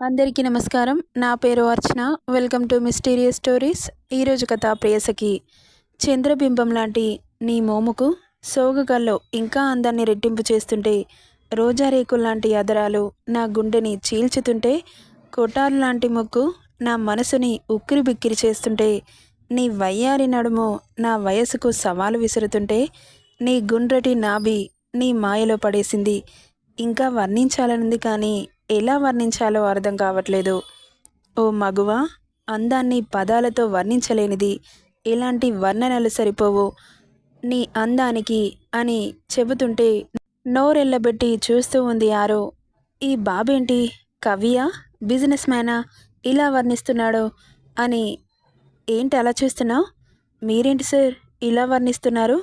అందరికీ నమస్కారం. నా పేరు Archana. Welcome to mysterious stories. ఈరోజు కథ ప్రేయసకి చంద్రబింబం లాంటి నీ మోముకు సోగగాల్లో ఇంకా అందాన్ని రెట్టింపు చేస్తుంటే రోజా లాంటి అదరాలు నా గుండెని చీల్చుతుంటే కొటారు లాంటి ముక్కు నా మనసుని ఉక్కిరి బిక్కిరి చేస్తుంటే నీ వయ్యారి నడుము నా వయసుకు సవాలు విసురుతుంటే నీ గుండ్రటి నాభి నీ మాయలో పడేసింది. ఇంకా వర్ణించాలనుంది కానీ ఎలా వర్ణించాలో అర్థం కావట్లేదు. ఓ మగువ అందాన్ని పదాలతో వర్ణించలేనిది. ఇలాంటి వర్ణనలు సరిపోవు. నీ అందానికి అని చెబుతుంటే నోరెళ్ళబెట్టి చూస్తూ ఉంది ఆరో ఈ బాబేంటి? కవియా? బిజినెస్ మ్యానా? ఇలా వర్ణిస్తున్నాడు అని ఏంటి అలా చూస్తున్నావు? మీరేంటి సార్ ఇలా వర్ణిస్తున్నారు?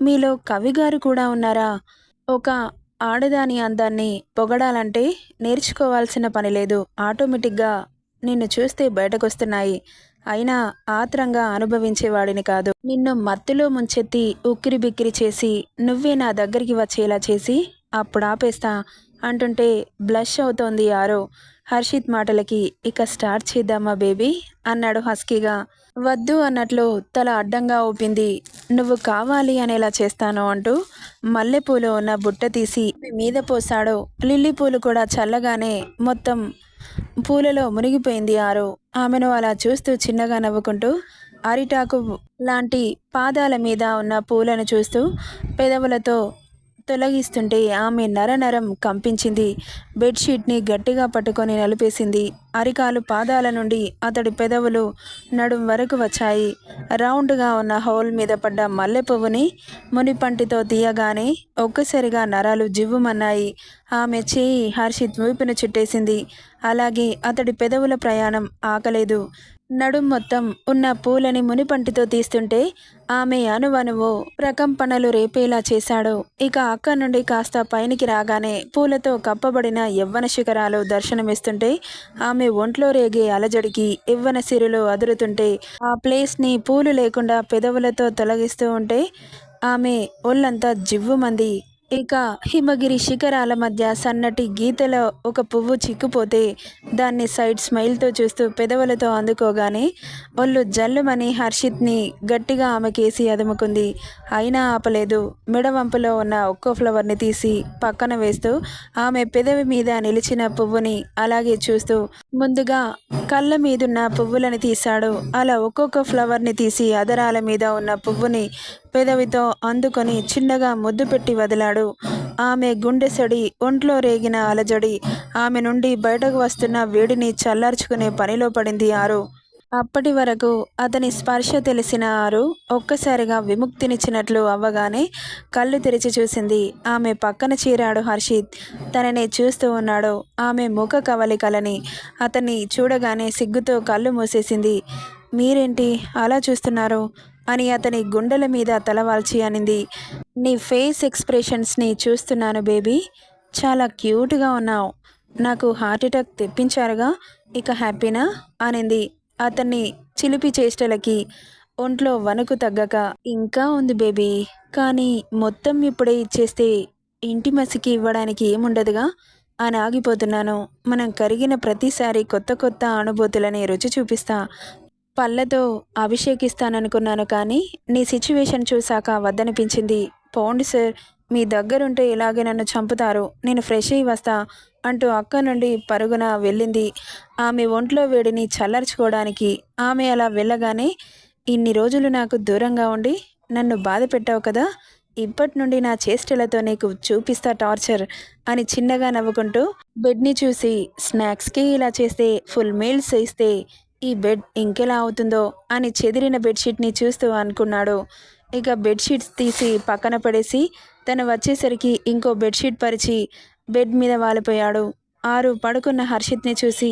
మీలో కవి గారు కూడా ఉన్నారా? ఒక ఆడదాని అందాన్ని పొగడాలంటే నేర్చుకోవాల్సిన పని లేదు. ఆటోమేటిక్గా నిన్ను చూస్తే బయటకొస్తున్నాయి. అయినా ఆత్రంగా అనుభవించేవాడిని కాదు. నిన్ను మత్తులో ముంచెత్తి ఉక్కిరి బిక్కిరి చేసి నువ్వే నా దగ్గరికి వచ్చేలా చేసి అప్పుడు ఆపేస్తా అంటుంటే బ్లష్ అవుతోంది ఆరో హర్షిత్ మాటలకి ఇక స్టార్ట్ చేద్దామా బేబీ? అన్నాడు హస్కీగా. వద్దు అన్నట్లు తల అడ్డంగా ఊపింది. నువ్వు కావాలి అనేలా చేస్తాను అంటూ మల్లెపూలు ఉన్న బుట్ట తీసి మీద పోసాడు లిల్లీ పూలు కూడా చల్లగానే మొత్తం పూలలో మునిగిపోయింది ఆరు. ఆమెను అలా చూస్తూ చిన్నగా నవ్వుకుంటూ అరిటాకు లాంటి పాదాల మీద ఉన్న పూలను చూస్తూ పెదవులతో తొలగిస్తుంటే ఆమె నరనరం కంపించింది. బెడ్షీట్ని గట్టిగా పట్టుకొని నలిపేసింది. అరికాలు పాదాల నుండి అతడి పెదవులు నడుం వరకు వచ్చాయి. రౌండ్గా ఉన్న హోల్ మీద పడ్డ మల్లె పువ్వుని మునిపంటితో తీయగానే ఒక్కసారిగా నరాలు జివ్వుమన్నాయి. ఆమె చేయి హర్షిత్ వైపున చుట్టేసింది. అలాగే అతడి పెదవుల ప్రయాణం ఆకలేదు. నడుం మొత్తం ఉన్న పూలని మునిపంటితో తీస్తుంటే ఆమె అనువనువు ప్రకంపనలు రేపేలా చేశాడు. ఇక అక్క నుండి కాస్త పైనికి రాగానే పూలతో కప్పబడిన యవ్వన శిఖరాలు దర్శనమిస్తుంటే ఆమె ఒంట్లో రేగే అలజడికి యవ్వన సిరులు అదురుతుంటే ఆ ప్లేస్ని పూలు లేకుండా పెదవులతో తొలగిస్తూ ఉంటే ఆమె ఒళ్ళంతా జివ్వుమంది. ఇక హిమగిరి శిఖరాల మధ్య సన్నటి గీతలో ఒక పువ్వు చిక్కుపోతే దాన్ని సైడ్ స్మైల్తో చూస్తూ పెదవులతో అందుకోగానే ఒళ్ళు జల్లుమని హర్షిత్ని గట్టిగా ఆమె కేసి అదుముకుంది. అయినా ఆపలేదు. మెడవంపులో ఉన్న ఒక్కో ఫ్లవర్ని తీసి పక్కన వేస్తూ ఆమె పెదవి మీద నిలిచిన పువ్వుని అలాగే చూస్తూ ముందుగా కళ్ళ మీదున్న పువ్వులని తీశాడు. అలా ఒక్కొక్క ఫ్లవర్ని తీసి అదరాల మీద ఉన్న పువ్వుని పెదవితో అందుకొని చిన్నగా ముద్దు పెట్టి వదిలాడు. ఆమె గుండెసడి ఒంట్లో రేగిన అలజడి ఆమె నుండి బయటకు వస్తున్న వేడిని చల్లార్చుకునే పనిలో పడింది ఆరు. అప్పటి వరకు అతని స్పర్శ తెలిసిన ఆరు ఒక్కసారిగా విముక్తినిచ్చినట్లు అవ్వగానే కళ్ళు తెరిచి చూసింది. ఆమె పక్కన చీరాడు హర్షిత్. తనని చూస్తూ ఉన్నాడు. ఆమె ముఖ కవలికలని అతన్ని చూడగానే సిగ్గుతో కళ్ళు మూసేసింది. మీరేంటి అలా చూస్తున్నారు? అని అతని గుండెల మీద తలవాల్చి అనింది. నీ ఫేస్ ఎక్స్ప్రెషన్స్ని చూస్తున్నాను బేబీ. చాలా క్యూట్గా ఉన్నావు. నాకు హార్ట్ అటాక్ తెప్పించారుగా. ఇక హ్యాపీనా? అనింది. అతన్ని చిలిపి చేష్టలకి ఒంట్లో వణుకు తగ్గక ఇంకా ఉంది బేబీ. కానీ మొత్తం ఇప్పుడే ఇచ్చేస్తే ఇంటి మసికి ఇవ్వడానికి ఏముండదుగా? అని ఆగిపోతున్నాను. మనం కరిగిన ప్రతిసారి కొత్త కొత్త అనుభూతులని రుచి చూపిస్తా. పళ్ళతో అభిషేకిస్తాననుకున్నాను కానీ నీ సిచ్యువేషన్ చూశాక వద్దనిపించింది. పోండి సార్ మీ దగ్గరుంటే ఇలాగే నన్ను చంపుతారు. నేను ఫ్రెష్ అయ్యి వస్తా అంటూ అక్క నుండి పరుగున వెళ్ళింది. ఆమె ఒంట్లో వేడిని చల్లర్చుకోవడానికి ఆమె అలా వెళ్ళగానే ఇన్ని రోజులు నాకు దూరంగా ఉండి నన్ను బాధ పెట్టావు కదా ఇప్పటి నుండి నా చేష్టలతో నీకు చూపిస్తా టార్చర్ అని చిన్నగా నవ్వుకుంటూ బెడ్ని చూసి స్నాక్స్కి ఇలా చేస్తే ఫుల్ మీల్స్ ఇస్తే ఈ బెడ్ ఇంకెలా అవుతుందో అని చెదిరిన బెడ్షీట్ని చూస్తూ అనుకున్నాడు. ఇక బెడ్షీట్స్ తీసి పక్కన పడేసి తను వచ్చేసరికి ఇంకో బెడ్షీట్ పరిచి బెడ్ మీద వాలిపోయాడు. ఆరు పడుకున్న హర్షిత్ని చూసి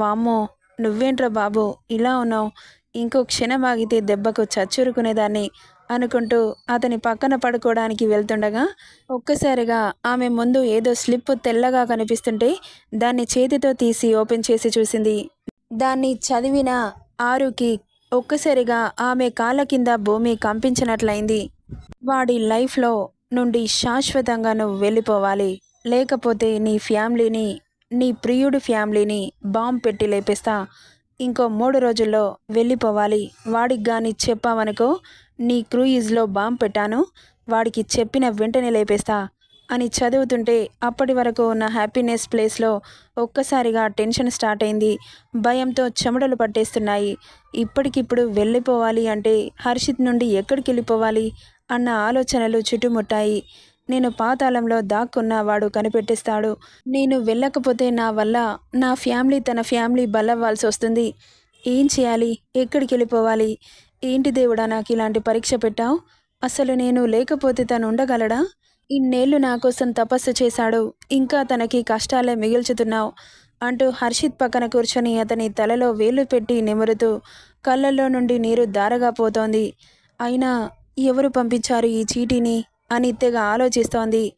వామ్మో నువ్వేంట్రా బాబు ఇలా ఉన్నావు? ఇంకో క్షణం ఆగితే దెబ్బకు చచ్చురుకునేదాన్ని అనుకుంటూ అతని పక్కన పడుకోవడానికి వెళ్తుండగా ఒక్కసారిగా ఆమె ముందు ఏదో స్లిప్ తెల్లగా కనిపిస్తుంటే దాన్ని చేతితో తీసి ఓపెన్ చేసి చూసింది. దాన్ని చదివిన ఆరుకి ఒక్కసారిగా ఆమె కాళ్ళ కింద భూమి కంపించినట్లయింది. వాడి లైఫ్లో నుండి శాశ్వతంగా నువ్వు వెళ్ళిపోవాలి. లేకపోతే నీ ఫ్యామిలీని నీ ప్రియుడి ఫ్యామిలీని బాంబ్ పెట్టి లేపేస్తా. ఇంకో మూడు రోజుల్లో వెళ్ళిపోవాలి. వాడికి కానీ చెప్పావనుకో నీ క్రూయిజ్లో బాంబ్ పెట్టాను. వాడికి చెప్పిన వెంటనే లేపేస్తా అని చదువుతుంటే అప్పటి వరకు ఉన్న హ్యాపీనెస్ ప్లేస్లో ఒక్కసారిగా టెన్షన్ స్టార్ట్ అయింది. భయంతో చెమటలు పట్టేస్తున్నాయి. ఇప్పటికిప్పుడు వెళ్ళిపోవాలి అంటే హర్షిత్ నుండి ఎక్కడికి వెళ్ళిపోవాలి అన్న ఆలోచనలు చుట్టుముట్టాయి. నేను పాతాళంలో దాక్కున్న వాడు కనిపెట్టిస్తాడు. నేను వెళ్ళకపోతే నా వల్ల నా ఫ్యామిలీ తన ఫ్యామిలీ బలవ్వాల్సి వస్తుంది ఏం చేయాలి? ఎక్కడికి వెళ్ళిపోవాలి ఏంటి దేవుడా నాకు ఇలాంటి పరీక్ష పెట్టావు? అసలు నేను లేకపోతే తను ఉండగలడా ఇన్నేళ్ళు నా కోసం తపస్సు చేశాడు. ఇంకా తనకి కష్టాలే మిగిల్చుతున్నావు అంటూ హర్షిత్ పక్కన కూర్చొని అతని తలలో వేలు పెట్టి నిమురుతూ కళ్ళల్లో నుండి నీరు దారగా పోతోంది. అయినా ఎవరు పంపించారు ఈ చీటీని? అని తెగ ఆలోచిస్తోంది.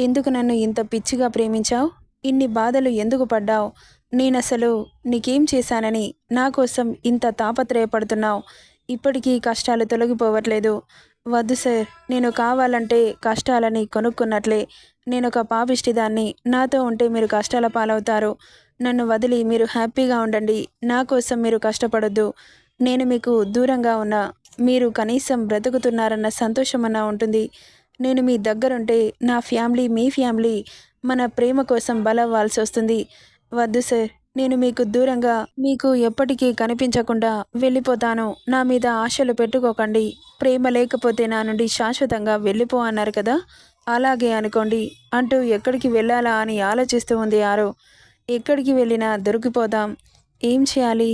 ఎందుకు నన్ను ఇంత పిచ్చిగా ప్రేమించావు? ఇన్ని బాధలు ఎందుకు పడ్డావు? నేనసలు నీకేం చేశానని నా కోసం ఇంత తాపత్రయపడుతున్నావు. ఇప్పటికీ కష్టాలు తొలగిపోవట్లేదు. వద్దు సార్ నేను కావాలంటే కష్టాలని కొనుక్కున్నట్లే. నేను ఒక పాపిష్టిదాన్ని. నాతో ఉంటే మీరు కష్టాల పాలవుతారు. నన్ను వదిలి మీరు హ్యాపీగా ఉండండి. నా కోసం మీరు కష్టపడొద్దు. నేను మీకు దూరంగా ఉన్నా. మీరు కనీసం బ్రతుకుతున్నారన్న సంతోషమన్నా ఉంటుంది. నేను మీ దగ్గరుంటే నా ఫ్యామిలీ మీ ఫ్యామిలీ మన ప్రేమ కోసం బలవ్వాల్సి వస్తుంది వద్దు సార్ నేను మీకు దూరంగా మీకు ఎప్పటికీ కనిపించకుండా వెళ్ళిపోతాను. నా మీద ఆశలు పెట్టుకోకండి. ప్రేమ లేకపోతే నా నుండి శాశ్వతంగా వెళ్ళిపో అన్నారు కదా? అలాగే అనుకోండి. అంటూ ఎక్కడికి వెళ్ళాలా అని ఆలోచిస్తూ ఉంది ఆరో. ఎక్కడికి వెళ్ళినా దొరికిపోదాం ఏం చేయాలి?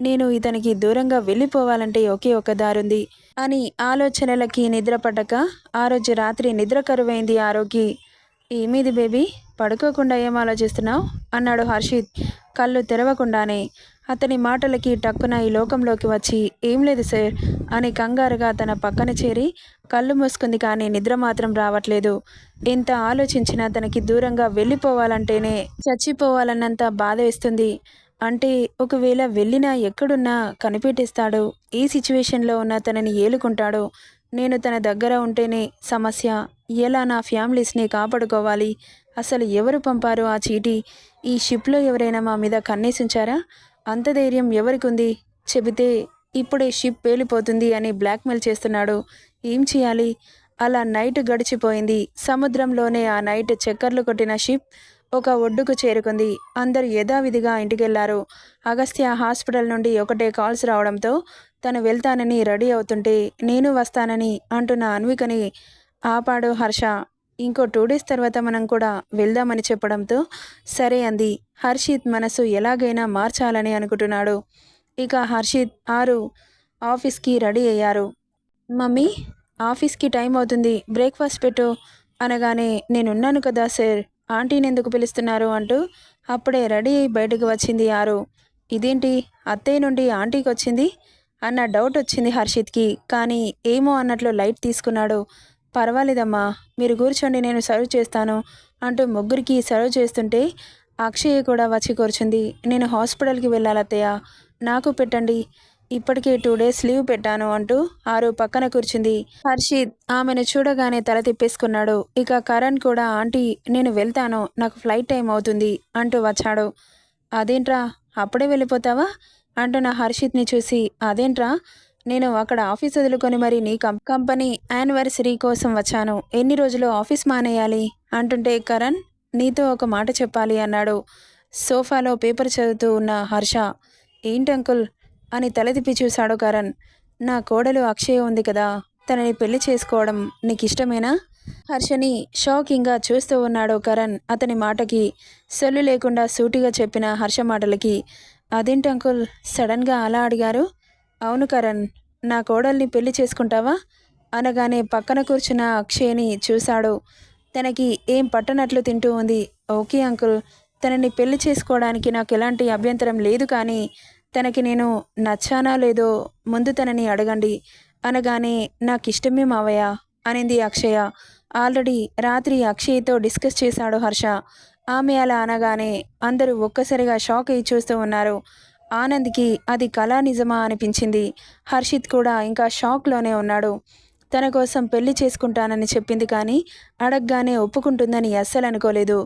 నేను ఇతనికి దూరంగా వెళ్ళిపోవాలంటే ఒకే ఒక దారుంది అని ఆలోచనలకి నిద్ర పట్టక ఆ రోజు రాత్రి నిద్ర కరువైంది ఆరోగ్య ఏమీది బేబీ? పడుకోకుండా ఏం ఆలోచిస్తున్నావు? అన్నాడు హర్షిత్ కళ్ళు తెరవకుండానే. అతని మాటలకి టక్కున ఈ లోకంలోకి వచ్చి ఏం లేదు సార్ అని కంగారుగా తన పక్కన చేరి కళ్ళు మూసుకుంది కానీ నిద్ర మాత్రం రావట్లేదు. ఎంత ఆలోచించినా తనకి దూరంగా వెళ్ళిపోవాలంటేనే చచ్చిపోవాలన్నంత బాధ వేస్తుంది. అంటే ఒకవేళ వెళ్ళినా ఎక్కడున్నా కనిపెట్టిస్తాడు. ఏ సిచ్యువేషన్లో ఉన్నా తనని ఏలుకుంటాడో. నేను తన దగ్గర ఉంటేనే సమస్య. ఎలా నా ఫ్యామిలీస్ని కాపాడుకోవాలి? అసలు ఎవరు పంపారు ఆ చీటీ? ఈ షిప్లో ఎవరైనా మా మీద కన్నేసించారా? అంత ధైర్యం ఎవరికి ఉంది చెబితే ఇప్పుడే షిప్ పేలిపోతుంది అని బ్లాక్మెయిల్ చేస్తున్నాడు. ఏం చేయాలి? అలా నైట్ గడిచిపోయింది. సముద్రంలోనే ఆ నైట్ చక్కర్లు కొట్టిన షిప్ ఒక ఒడ్డుకు చేరుకుంది. అందరు యథావిధిగా ఇంటికెళ్ళారు. అగస్త్య హాస్పిటల్ నుండి ఒకటే కాల్స్ రావడంతో తను వెళ్తానని రెడీ అవుతుంటే నేను వస్తానని అంటున్న అన్వికని ఆపాడు హర్ష. ఇంకో టూ డేస్ తర్వాత మనం కూడా వెళ్దామని చెప్పడంతో సరే అంది. హర్షిత్ మనసు ఎలాగైనా మార్చాలని అనుకుంటున్నాడు. ఇక హర్షిత్ ఆరు ఆఫీస్కి రెడీ అయ్యారు. మమ్మీ ఆఫీస్కి టైం అవుతుంది. బ్రేక్ఫాస్ట్ పెట్టు అనగానే నేనున్నాను కదా సార్. ఆంటీని ఎందుకు పిలుస్తున్నారు అంటూ అప్పుడే రెడీ అయి బయటకు వచ్చింది ఆరు ఇదేంటి? అత్తయ్య నుండి ఆంటీకి వచ్చింది? అన్న డౌట్ వచ్చింది హర్షిత్కి. కానీ ఏమో అన్నట్లు లైట్ తీసుకున్నాడు. పర్వాలేదమ్మా మీరు కూర్చోండి నేను సర్వ్ చేస్తాను అంటూ ముగ్గురికి సర్వ్ చేస్తుంటే అక్షయ్ కూడా వచ్చి కూర్చుంది. నేను హాస్పిటల్కి వెళ్ళాలత్తయ్య. నాకు పెట్టండి. ఇప్పటికే టూ డేస్ లీవ్ పెట్టాను అంటూ ఆరు పక్కన కూర్చుంది. హర్షిత్ ఆమెను చూడగానే తల తిప్పేసుకున్నాడు. ఇక కరణ్ కూడా ఆంటీ నేను వెళ్తాను. నాకు ఫ్లైట్ టైం అవుతుంది అంటూ వచ్చాడు. అదేంట్రా? అప్పుడే వెళ్ళిపోతావా? అంటున్న హర్షిత్ని చూసి. అదేంట్రా? నేను అక్కడ ఆఫీస్ వదులుకొని మరి నీ కం కంపెనీ యానివర్సరీ కోసం వచ్చాను. ఎన్ని రోజులు ఆఫీస్ మానేయాలి? అంటుంటే కరణ్ నీతో ఒక మాట చెప్పాలి అన్నాడు. సోఫాలో పేపర్ చదువుతూ ఉన్న హర్ష ఏంటి అని తలదిప్పి చూశాడు కరణ్ నా కోడలు అక్షయ ఉంది కదా తనని పెళ్ళి చేసుకోవడం నీకు ఇష్టమేనా హర్షని షాకింగ్గా చూస్తూ ఉన్నాడు కరణ్ అతని మాటకి. సొల్లు లేకుండా సూటిగా చెప్పిన హర్ష మాటలకి అదేంటి అంకుల్ సడన్గా అలా అడిగారు? అవును కరణ్ నా కోడల్ని పెళ్ళి చేసుకుంటావా? అనగానే పక్కన కూర్చున్న అక్షయ్ని చూశాడు. తనకి ఏం పట్టనట్లు తింటూ ఉంది? ఓకే అంకుల్ తనని పెళ్ళి చేసుకోవడానికి నాకు ఎలాంటి అభ్యంతరం లేదు కానీ తనకి నేను నచ్చానా లేదో ముందు తనని అడగండి. అనగానే నాకు ఇష్టమే మావయ్య అనింది అక్షయ. ఆల్రెడీ రాత్రి అక్షయ్తో డిస్కస్ చేశాడు హర్ష. ఆమె అలా అనగానే అందరూ ఒక్కసారిగా షాక్ అయ్యి చూస్తూ ఉన్నారు. ఆనంద్కి అది కళా నిజమా అనిపించింది. హర్షిత్ కూడా ఇంకా షాక్లోనే ఉన్నాడు. తన కోసం పెళ్ళి చేసుకుంటానని చెప్పింది కానీ అడగగానే ఒప్పుకుంటుందని అస్సలు అనుకోలేదు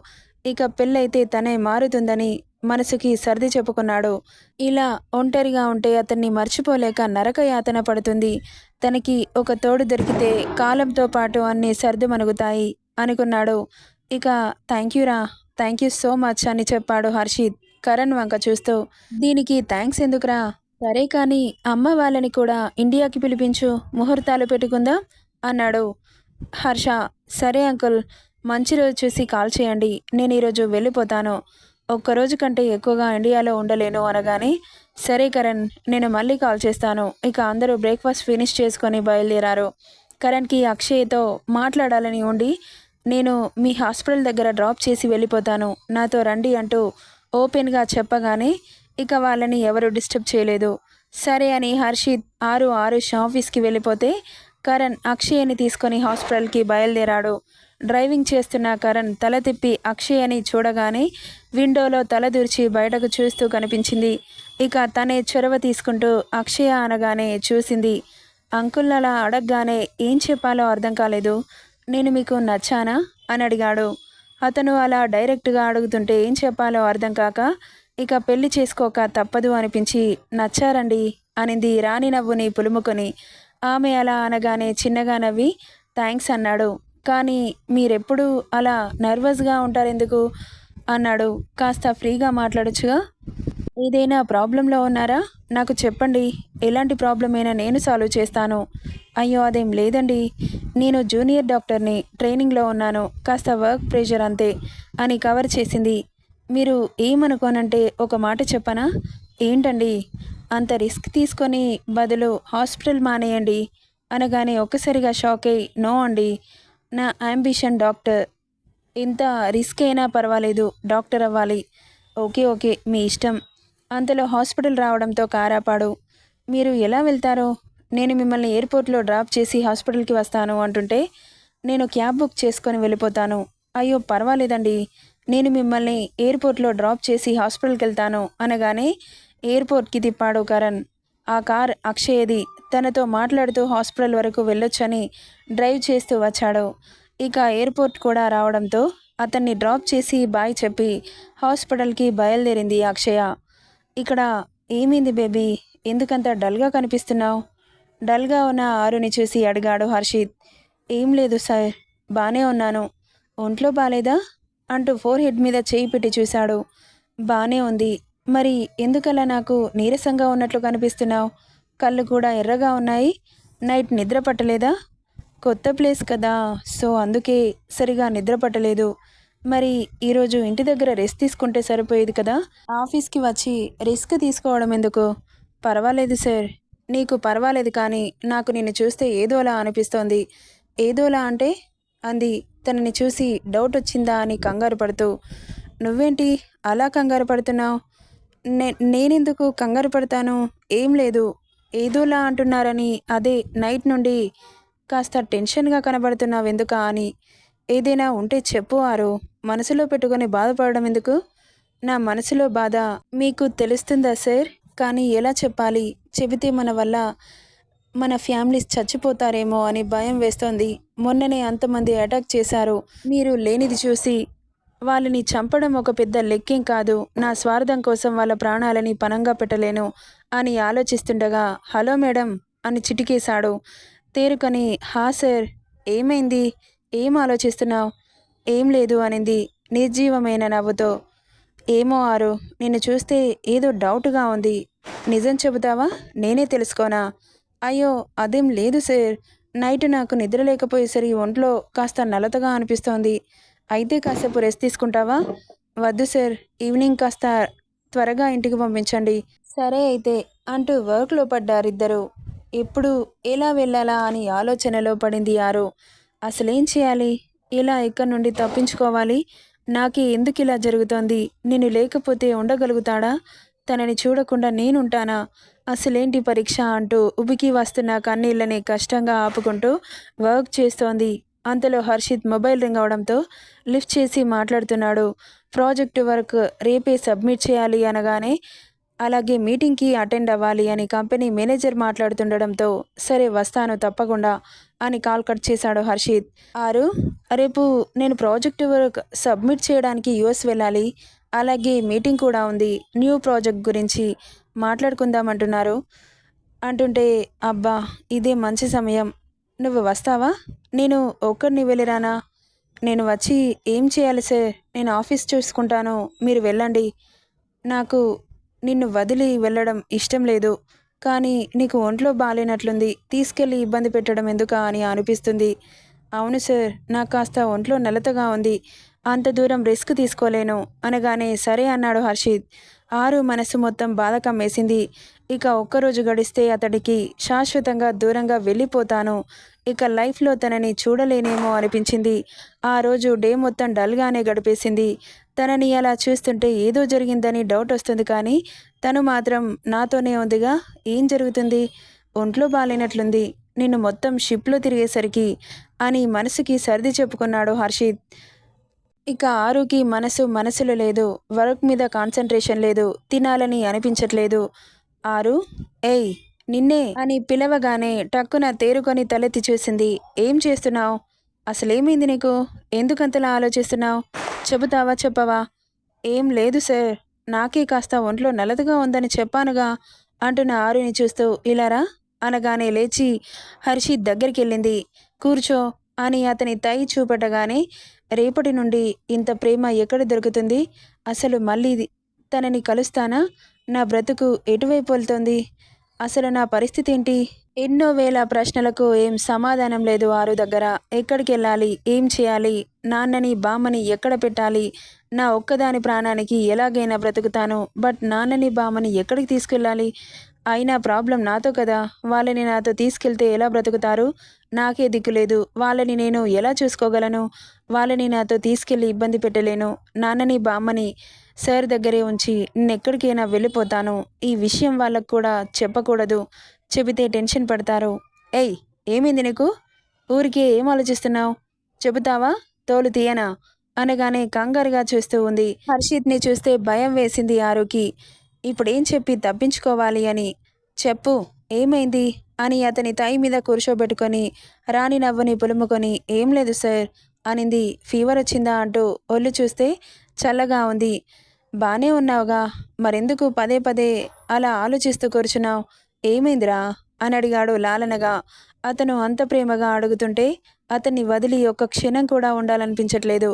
ఇక పెళ్ళైతే తనే మారుతుందని మనసుకి సర్ది చెప్పుకున్నాడు. ఇలా ఒంటరిగా ఉంటే అతన్ని మర్చిపోలేక నరక యాతన పడుతుంది. తనకి ఒక తోడు దొరికితే కాలంతో పాటు అన్ని సర్ది మనుగుతాయి అనుకున్నాడు. ఇక థ్యాంక్ యూరా థ్యాంక్ యూ సో మచ్ అని చెప్పాడు హర్షిత్ కరణ్ వంక చూస్తూ. దీనికి థ్యాంక్స్ ఎందుకురా? సరే కానీ అమ్మ వాళ్ళని కూడా ఇండియాకి పిలిపించు. ముహూర్తాలు పెట్టుకుందాం అన్నాడు. హర్ష సరే అంకుల్. మంచి రోజు చూసి కాల్ చేయండి. నేను ఈరోజు వెళ్ళిపోతాను. ఒక్కరోజు కంటే ఎక్కువగా ఇండియాలో ఉండలేను అనగానే సరే కరణ్ నేను మళ్ళీ కాల్ చేస్తాను. ఇక అందరూ బ్రేక్ఫాస్ట్ ఫినిష్ చేసుకొని బయలుదేరారు. కరణ్కి అక్షయ్తో మాట్లాడాలని ఉండి నేను మీ హాస్పిటల్ దగ్గర డ్రాప్ చేసి వెళ్ళిపోతాను. నాతో రండి అంటూ ఓపెన్గా చెప్పగానే ఇక వాళ్ళని ఎవరు డిస్టర్బ్ చేయలేదు. సరే అని హర్షిత్ ఆరు ఆరు ఆఫీస్కి వెళ్ళిపోతే కరణ్ అక్షయ్ని తీసుకొని హాస్పిటల్కి బయలుదేరాడు. డ్రైవింగ్ చేస్తున్న కరణ్ తల తిప్పి అక్షయని చూడగానే విండోలో తలదూర్చి బయటకు చూస్తూ కనిపించింది. ఇక తనే చొరవ తీసుకుంటూ అక్షయ అనగానే చూసింది అంకుల్ అలా అడగగానే ఏం చెప్పాలో అర్థం కాలేదు. నేను మీకు నచ్చానా? అని అడిగాడు. అతను అలా డైరెక్ట్గా అడుగుతుంటే ఏం చెప్పాలో అర్థం కాక ఇక పెళ్ళి చేసుకోక తప్పదు అనిపించి నచ్చారండి అనింది రాణి నవ్వుని పులుముకొని. ఆమె అలా అనగానే చిన్నగా నవ్వి థ్యాంక్స్ అన్నాడు. కానీ మీరెప్పుడు అలా నర్వస్గా ఉంటారెందుకు? అన్నాడు. కాస్త ఫ్రీగా మాట్లాడొచ్చుగా? ఏదైనా ప్రాబ్లంలో ఉన్నారా? నాకు చెప్పండి. ఎలాంటి ప్రాబ్లం అయినా నేను సాల్వ్ చేస్తాను. అయ్యో అదేం లేదండి. నేను జూనియర్ డాక్టర్ని ట్రైనింగ్లో ఉన్నాను. కాస్త వర్క్ ప్రెషర్ అంతే అని కవర్ చేసింది. మీరు ఏమనుకోనంటే ఒక మాట చెప్పనా? ఏంటండి? అంత రిస్క్ తీసుకొని బదులు హాస్పిటల్ మానేయండి అనగానే ఒక్కసారిగా షాక్ అయ్యి నో అండి నా అంబిషన్ డాక్టర్. ఎంత రిస్క్ అయినా పర్వాలేదు డాక్టర్ అవ్వాలి. ఓకే ఓకే మీ ఇష్టం. అంతలో హాస్పిటల్ రావడంతో కారాపాడు. మీరు ఎలా వెళ్తారో? నేను మిమ్మల్ని ఎయిర్పోర్ట్లో డ్రాప్ చేసి హాస్పిటల్కి వస్తాను అంటుంటే నేను క్యాబ్ బుక్ చేసుకొని వెళ్ళిపోతాను. అయ్యో పర్వాలేదండి. నేను మిమ్మల్ని ఎయిర్పోర్ట్లో డ్రాప్ చేసి హాస్పిటల్కి వెళ్తాను అనగానే ఎయిర్పోర్ట్కి తిప్పాడు కరణ్ ఆ కార్ అక్షయ్ది తనతో మాట్లాడుతూ హాస్పిటల్ వరకు వెళ్ళొచ్చని డ్రైవ్ చేస్తూ వచ్చాడు. ఇక ఎయిర్పోర్ట్ కూడా రావడంతో అతన్ని డ్రాప్ చేసి బాయ్ చెప్పి హాస్పిటల్కి బయలుదేరింది అక్షయ. ఇక్కడ ఏమైంది బేబీ? ఎందుకంత డల్గా కనిపిస్తున్నావు? డల్గా ఉన్న ఆరుని చూసి అడిగాడు హర్షిత్. ఏం లేదు సార్ బాగానే ఉన్నాను. ఒంట్లో బాలేదా? అంటూ ఫోర్ హెడ్ మీద చేయి పెట్టి చూశాడు. బాగానే ఉంది. మరి ఎందుకలా నాకు నీరసంగా ఉన్నట్లు కనిపిస్తున్నావు? కళ్ళు కూడా ఎర్రగా ఉన్నాయి. నైట్ నిద్ర పట్టలేదా? కొత్త ప్లేస్ కదా. సో అందుకే సరిగా నిద్ర పట్టలేదు. మరి ఈరోజు ఇంటి దగ్గర రెస్ట్ తీసుకుంటే సరిపోయేది కదా? ఆఫీస్కి వచ్చి రిస్క్ తీసుకోవడం ఎందుకు? పర్వాలేదు సార్. నీకు పర్వాలేదు కానీ నాకు నిన్ను చూస్తే ఏదోలా అనిపిస్తోంది. ఏదోలా అంటే? అంది. తనని చూసి డౌట్ వచ్చిందా అని కంగారు పడుతూ. నువ్వేంటి అలా కంగారు పడుతున్నావు? నే నేనెందుకు కంగారు పడతాను? ఏం లేదు. ఏదోలా అంటున్నారని అదే నైట్ నుండి కాస్త టెన్షన్గా కనబడుతున్నావు ఎందుకా అని. ఏదైనా ఉంటే చెప్పు ఆరు. మనసులో పెట్టుకొని బాధపడడం ఎందుకు? నా మనసులో బాధ మీకు తెలుస్తుందా సార్? కానీ ఎలా చెప్పాలి? చెబితే మన వల్ల మన ఫ్యామిలీస్ చచ్చిపోతారేమో అని భయం వేస్తోంది. మొన్ననే అంతమంది అటాక్ చేశారు. మీరు లేనిది చూసి వాళ్ళని చంపడం ఒక పెద్ద లెక్కేం కాదు. నా స్వార్థం కోసం వాళ్ళ ప్రాణాలని పనంగా పెట్టలేను అని ఆలోచిస్తుండగా హలో మేడం అని చిటికేశాడు. తేరుకొని హా సార్ ఏమైంది? ఏం ఆలోచిస్తున్నావు? ఏం లేదు అనింది నిర్జీవమైన నవ్వుతో. ఏమో ఆరు నిన్ను చూస్తే ఏదో డౌట్గా ఉంది. నిజం చెబుతావా? నేనే తెలుసుకోనా? అయ్యో అదేం లేదు సార్. నైట్ నాకు నిద్ర లేకపోయేసరి ఒంట్లో కాస్త నలతగా అనిపిస్తోంది. అయితే కాసేపు రెస్ట్ తీసుకుంటావా? వద్దు సార్ ఈవినింగ్ కాస్త త్వరగా ఇంటికి పంపించండి. సరే అయితే అంటూ వర్క్లో పడ్డారిద్దరు. ఎప్పుడు ఎలా వెళ్ళాలా అని ఆలోచనలో పడింది ఆరు. అసలేం చేయాలి? ఇలా ఇక్కడి నుండి తప్పించుకోవాలి? నాకు ఎందుకు ఇలా జరుగుతోంది? నేను లేకపోతే ఉండగలుగుతాడా? తనని చూడకుండా నేనుంటానా? అసలేంటి పరీక్ష? అంటూ ఉబికి వస్తున్న కన్నీళ్ళని కష్టంగా ఆపుకుంటూ వర్క్ చేస్తోంది. అంతలో హర్షిత్ మొబైల్ రింగ్ అవడంతో లిఫ్ట్ చేసి మాట్లాడుతున్నాడు. ప్రాజెక్టు వర్క్ రేపే సబ్మిట్ చేయాలి అనగానే అలాగే మీటింగ్కి అటెండ్ అవ్వాలి అని కంపెనీ మేనేజర్ మాట్లాడుతుండడంతో సరే వస్తాను తప్పకుండా అని కాల్ కట్ చేశాడు హర్షిత్. ఆరు రేపు నేను ప్రాజెక్ట్ వర్క్ సబ్మిట్ చేయడానికి యుఎస్ వెళ్ళాలి. అలాగే మీటింగ్ కూడా ఉంది. న్యూ ప్రాజెక్ట్ గురించి మాట్లాడుకుందామంటున్నారు అంటుంటే అబ్బా ఇదే మంచి సమయం. నువ్వు వస్తావా? నేను ఒక్కడిని వెళ్ళిరానా? నేను వచ్చి ఏం చేయాలి సార్ నేను ఆఫీస్ చూసుకుంటాను మీరు వెళ్ళండి. నాకు నిన్ను వదిలి వెళ్ళడం ఇష్టం లేదు కానీ నీకు ఒంట్లో బాగాలేనట్లుంది తీసుకెళ్ళి ఇబ్బంది పెట్టడం ఎందుకా అని అనిపిస్తుంది. అవును సార్ నాకు కాస్త ఒంట్లో నలతగా ఉంది అంత దూరం రిస్క్ తీసుకోలేను అనగానే సరే అన్నాడు హర్షిత్. ఆరు మనసు మొత్తం బాధ కమ్మేసింది ఇక ఒక్కరోజు గడిస్తే అతడికి శాశ్వతంగా దూరంగా వెళ్ళిపోతాను. ఇక లైఫ్లో తనని చూడలేనేమో అనిపించింది. ఆ రోజు డే మొత్తం డల్గానే గడిపేసింది. తనని అలా చూస్తుంటే ఏదో జరిగిందని డౌట్ వస్తుంది కానీ తను మాత్రం నాతోనే ఉందిగా ఏం జరుగుతుంది? ఒంట్లో బాలేనట్లుంది. నిన్ను మొత్తం షిప్లో తిరిగేసరికి అని మనసుకి సర్ది చెప్పుకున్నాడు హర్షిత్. ఇక ఆరుకి మనసు మనసులో లేదు. వర్క్ మీద కాన్సన్ట్రేషన్ లేదు. తినాలని అనిపించట్లేదు. ఆరు. ఏయ్ నిన్నే అని పిలవగానే టక్కున తేరుకొని తలెత్తి చూసింది. ఏం చేస్తున్నావు? అసలేమైంది నీకు? ఎందుకంతలా ఆలోచిస్తున్నావు? చెబుతావా చెప్పవా? ఏం లేదు సార్. నాకే కాస్త ఒంట్లో నలదుగా ఉందని చెప్పానుగా అంటున్న ఆరుని చూస్తూ ఇలారా అనగానే లేచి హర్షిత్ దగ్గరికి వెళ్ళింది కూర్చో అని అతని తై చూపటగానే రేపటి నుండి ఇంత ప్రేమ ఎక్కడ దొరుకుతుంది? అసలు మళ్ళీ తనని కలుస్తానా? నా బ్రతుకు ఎటువైపు వెళ్తుంది? అసలు నా పరిస్థితి ఏంటి? ఎన్నో వేల ప్రశ్నలకు ఏం సమాధానం లేదు ఆరు దగ్గర. ఎక్కడికి వెళ్ళాలి? ఏం చేయాలి? నాన్నని బామ్మని ఎక్కడ పెట్టాలి? నా ఒక్కదాని ప్రాణానికి ఎలాగైనా బ్రతుకుతాను. బట్ నాన్నని బామ్మని ఎక్కడికి తీసుకెళ్ళాలి? అయినా ప్రాబ్లం నాతో కదా? వాళ్ళని నాతో తీసుకెళ్తే ఎలా బ్రతుకుతారు? నాకే దిక్కు లేదు. వాళ్ళని నేను ఎలా చూసుకోగలను? వాళ్ళని నాతో తీసుకెళ్ళి ఇబ్బంది పెట్టలేను. నాన్నని బామ్మని సార్ దగ్గరే ఉంచి నేనెక్కడికైనా వెళ్ళిపోతాను. ఈ విషయం వాళ్ళకు కూడా చెప్పకూడదు. చెబితే టెన్షన్ పడతారు. ఏయ్ ఏమైంది నీకు? ఊరికే ఏం ఆలోచిస్తున్నావు? చెబుతావా? తోలు తీయనా? అనగానే కంగారుగా చూస్తూ ఉంది. హర్షిత్ని చూస్తే భయం వేసింది ఆరుకి. ఇప్పుడేం చెప్పి తప్పించుకోవాలి అని? చెప్పు ఏమైంది? అని అతని తై మీద కూర్చోబెట్టుకొని రాణి నవ్వుని పులుముకొని ఏం లేదు సార్ అనింది. ఫీవర్ వచ్చిందా? అంటూ ఒళ్ళు చూస్తే చల్లగా ఉంది. బానే ఉన్నావుగా. మరెందుకు పదే పదే అలా ఆలోచిస్తూ కూర్చున్నావు? ఏమైందిరా? అని అడిగాడు లాలనగా. అతను అంత ప్రేమగా అడుగుతుంటే అతన్ని వదిలి ఒక్క క్షణం కూడా ఉండాలనిపించట్లేదు.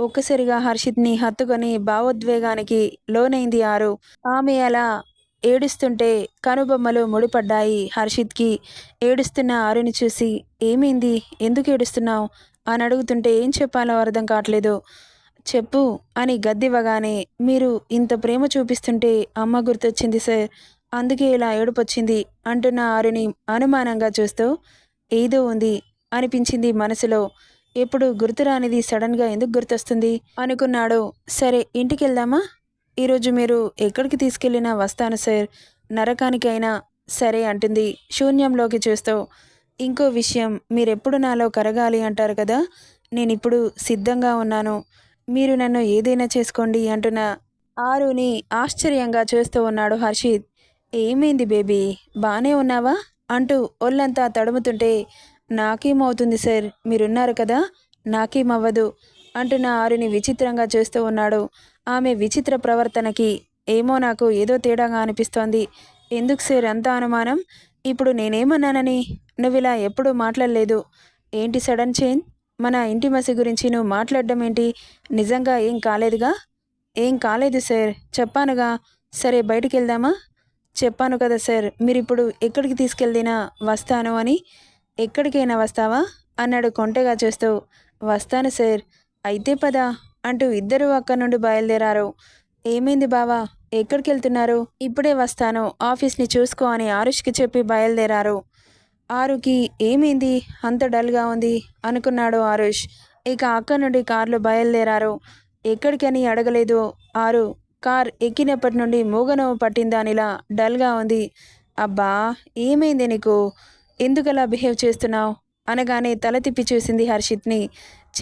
ఒక్కసారిగా హర్షిత్ని హత్తుకొని భావోద్వేగానికి లోనైంది ఆరు. ఆమె అలా ఏడుస్తుంటే కనుబొమ్మలు ముడిపడ్డాయి హర్షిత్కి. ఏడుస్తున్న ఆరుని చూసి ఏమైంది? ఎందుకు ఏడుస్తున్నావు? అని అడుగుతుంటే ఏం చెప్పాలో అర్థం కావట్లేదు. చెప్పు అని గద్దివ్వగానే మీరు ఇంత ప్రేమ చూపిస్తుంటే అమ్మ గుర్తొచ్చింది సార్. అందుకే ఇలా ఏడుపొచ్చింది అంటున్న ఆరుని అనుమానంగా చూస్తూ ఏదో ఉంది అనిపించింది మనసులో. ఎప్పుడు గుర్తురానిది సడన్గా ఎందుకు గుర్తొస్తుంది? అనుకున్నాడు. సరే ఇంటికి వెళ్దామా ఈరోజు మీరు ఎక్కడికి తీసుకెళ్ళినా వస్తాను సార్. నరకానికైనా సరే అంటుంది శూన్యంలోకి చూస్తూ. ఇంకో విషయం మీరెప్పుడు నాలో కరగాలి అంటారు కదా? నేను ఇప్పుడు సిద్ధంగా ఉన్నాను. మీరు నన్ను ఏదైనా చేసుకోండి అంటున్న ఆరుని ఆశ్చర్యంగా చూస్తూ ఉన్నాడు హర్షిత్. ఏమైంది బేబీ? బానే ఉన్నావా? అంటూ ఒళ్ళంతా తడుముతుంటే నాకేమవుతుంది సార్? మీరున్నారు కదా? నాకేమవ్వదు అంటున్న ఆరుని విచిత్రంగా చూస్తూ ఉన్నాడు. ఆమె విచిత్ర ప్రవర్తనకి ఏమో నాకు ఏదో తేడాగా అనిపిస్తోంది. ఎందుకు సార్ అంత అనుమానం? ఇప్పుడు నేనేమన్నానని? నువ్వు ఇలా ఎప్పుడూ మాట్లాడలేదు. ఏంటి సడన్ చేంజ్? మన ఇంటి మసి గురించి నువ్వు మాట్లాడడం ఏంటి? నిజంగా ఏం కాలేదుగా? ఏం కాలేదు సార్. చెప్పానుగా. సరే బయటికి వెళ్దామా చెప్పాను కదా సార్. మీరు ఇప్పుడు ఎక్కడికి తీసుకెళ్ళినా వస్తాను అని. ఎక్కడికైనా వస్తావా? అన్నాడు కొంటెగా చూస్తూ. వస్తాను సార్. అయితే పదా అంటూ ఇద్దరు అక్కడి నుండి బయలుదేరారు. ఏమైంది బావా? ఎక్కడికి వెళ్తున్నారు ఇప్పుడే వస్తాను. ఆఫీస్ని చూసుకో అని ఆరుష్కి చెప్పి బయలుదేరారు. ఆరుకి ఏమైంది? అంత డల్గా ఉంది అనుకున్నాడు ఆరుష్. ఇక అక్క నుండి కార్లు బయలుదేరారు. ఎక్కడికని అడగలేదు ఆరు. కార్ ఎక్కినప్పటి నుండి మూగనోవు పట్టిందానిలా డల్గా ఉంది. అబ్బా ఏమైంది నీకు? ఎందుకలా బిహేవ్ చేస్తున్నావు? అనగానే తల తిప్పి చూసింది హర్షిత్ని.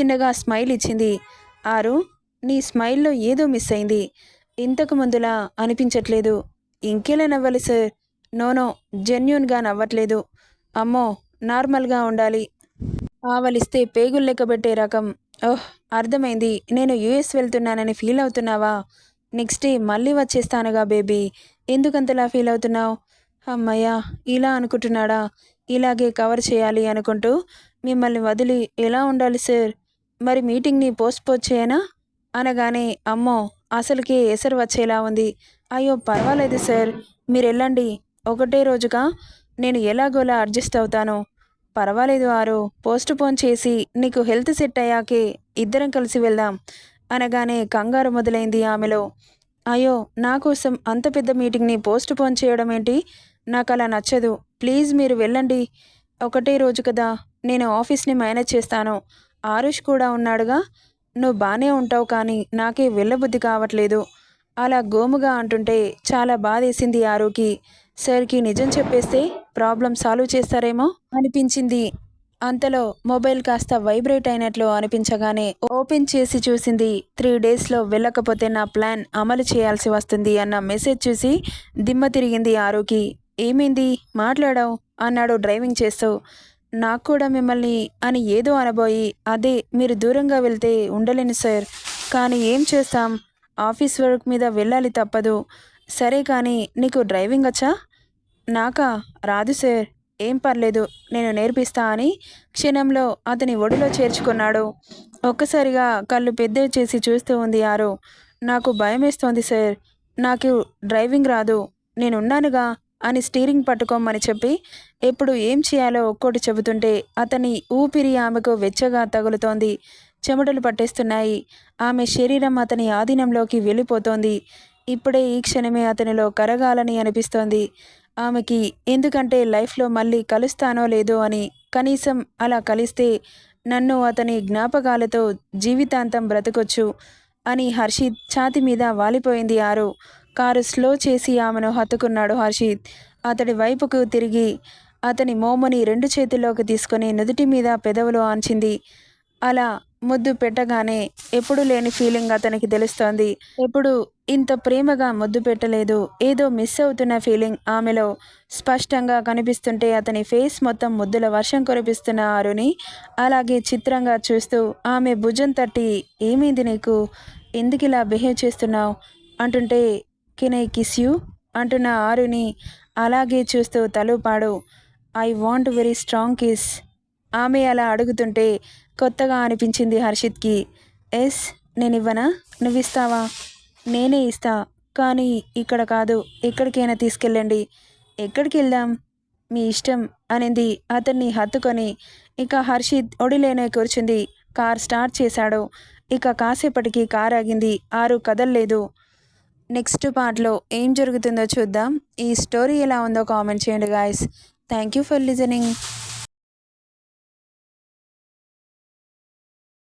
చిన్నగా స్మైల్ ఇచ్చింది. ఆరు నీ స్మైల్లో ఏదో మిస్ అయింది. ఇంతకు ముందులా అనిపించట్లేదు. ఇంకెలా నవ్వాలి సార్? నోనో జెన్యున్గా నవ్వట్లేదు. అమ్మో నార్మల్గా ఉండాలి. ఆవలిస్తే పేగులు లెక్కబెట్టే రకం. ఓహ్ అర్థమైంది. నేను యూఎస్ వెళ్తున్నానని ఫీల్ అవుతున్నావా? నెక్స్ట్ డే మళ్ళీ వచ్చేస్తానుగా బేబీ. ఎందుకంతలా ఫీల్ అవుతున్నావు? అమ్మయ్యా ఇలా అనుకుంటున్నాడా? ఇలాగే కవర్ చేయాలి అనుకుంటూ మిమ్మల్ని వదిలి ఎలా ఉండాలి సార్? మరి మీటింగ్ని పోస్ట్పోన్ చేయనా? అనగానే అమ్మో అసలుకి ఎసరు వచ్చేలా ఉంది. అయ్యో పర్వాలేదు సార్. మీరు వెళ్ళండి. ఒకటే రోజుగా నేను ఎలాగోలా అడ్జస్ట్ అవుతాను. పర్వాలేదు ఆరు పోస్ట్ పోన్ చేసి నీకు హెల్త్ సెట్ అయ్యాకే ఇద్దరం కలిసి వెళ్దాం అనగానే కంగారు మొదలైంది ఆమెలో. అయ్యో నా కోసం అంత పెద్ద మీటింగ్ని పోస్ట్ పోన్ చేయడం ఏంటి? నాకు అలా నచ్చదు. ప్లీజ్ మీరు వెళ్ళండి. ఒకటే రోజు కదా నేను ఆఫీస్ని మేనేజ్ చేస్తాను. ఆరుష్ కూడా ఉన్నాడుగా? నువ్వు బాగానే ఉంటావు కానీ నాకే వెళ్ళబుద్ధి కావట్లేదు. అలా గోముగా అంటుంటే చాలా బాధేసింది ఆరుకి. సార్కి నిజం చెప్పేస్తే ప్రాబ్లం సాల్వ్ చేస్తారేమో అనిపించింది. అంతలో మొబైల్ కాస్త వైబ్రేట్ అయినట్లు అనిపించగానే ఓపెన్ చేసి చూసింది. త్రీ డేస్లో వెళ్ళకపోతే నా ప్లాన్ అమలు చేయాల్సి వస్తుంది అన్న మెసేజ్ చూసి దిమ్మ తిరిగింది ఆరుకి. ఏమైంది? మాట్లాడావు? అన్నాడు డ్రైవింగ్ చేస్తూ. నాకు కూడా మిమ్మల్ని అని ఏదో అనబోయి అదే మీరు దూరంగా వెళ్తే ఉండలేను సార్. కానీ ఏం చేస్తాం? ఆఫీస్ వర్క్ మీద వెళ్ళాలి తప్పదు. సరే కానీ నీకు డ్రైవింగ్ వచ్చా? నాకా రాదు సార్. ఏం పర్లేదు నేను నేర్పిస్తా అని క్షణంలో అతని ఒడిలో చేర్చుకున్నాడు. ఒక్కసారిగా కళ్ళు పెద్దవి చేసి చూస్తూ ఉంది ఆరు. నాకు భయమేస్తోంది సార్. నాకు డ్రైవింగ్ రాదు. నేనున్నానుగా అని స్టీరింగ్ పట్టుకోమని చెప్పి ఎప్పుడు ఏం చేయాలో ఒక్కోటి చెబుతుంటే అతని ఊపిరి ఆమెకు వెచ్చగా తగులుతోంది. చెమటలు పట్టేస్తున్నాయి. ఆమె శరీరం అతని ఆధీనంలోకి వెళ్ళిపోతోంది. ఇప్పుడే ఈ క్షణమే అతనిలో కరగాలని అనిపిస్తోంది. ఆమెకి ఎందుకంటే లైఫ్లో మళ్ళీ కలుస్తానో లేదో అని కనీసం అలా కలిస్తే నన్ను అతని జ్ఞాపకాలతో జీవితాంతం బ్రతకొచ్చు అని హర్షిత్ ఛాతి మీద వాలిపోయింది ఆరు. కారు స్లో చేసి ఆమెను హత్తుకున్నాడు హర్షిత్. అతడి వైపుకు తిరిగి అతని మోముని రెండు చేతుల్లోకి తీసుకొని నుదుటి మీద పెదవులు ఆంచింది. అలా ముద్దు పెట్టగానే ఎప్పుడు లేని ఫీలింగ్ అతనికి తెలుస్తోంది. ఎప్పుడు ఇంత ప్రేమగా ముద్దు పెట్టలేదు. ఏదో మిస్ అవుతున్న ఫీలింగ్ ఆమెలో స్పష్టంగా కనిపిస్తుంటే అతని ఫేస్ మొత్తం ముద్దుల వర్షం కురిపిస్తున్న ఆరుని అలాగే చిత్రంగా చూస్తూ ఆమె భుజం తట్టి ఏమైంది నీకు? ఎందుకు ఇలా బిహేవ్ చేస్తున్నావు? అంటుంటే కెన్ ఐ కిస్ యూ అంటున్న ఆరుని అలాగే చూస్తూ తలుపాడు. I want very strong kiss ఆమె అలా అడుగుతుంటే కొత్తగా అనిపించింది హర్షిత్కి. ఎస్ నేను ఇవ్వనా నువ్వు ఇస్తావా నేనే ఇస్తా. కానీ ఇక్కడ కాదు ఎక్కడికైనా తీసుకెళ్ళండి. ఎక్కడికి వెళ్దాం మీ ఇష్టం అనింది అతన్ని హత్తుకొని. ఇక హర్షిత్ ఒడిలేనే కూర్చుంది. కార్ స్టార్ట్ చేశాడు. ఇక కాసేపటికి కార్ ఆగింది. ఆరు కదల్లేదు. నెక్స్ట్ పార్ట్లో ఏం జరుగుతుందో చూద్దాం. ఈ స్టోరీ ఎలా ఉందో కామెంట్ చేయండి guys. Thank you for listening.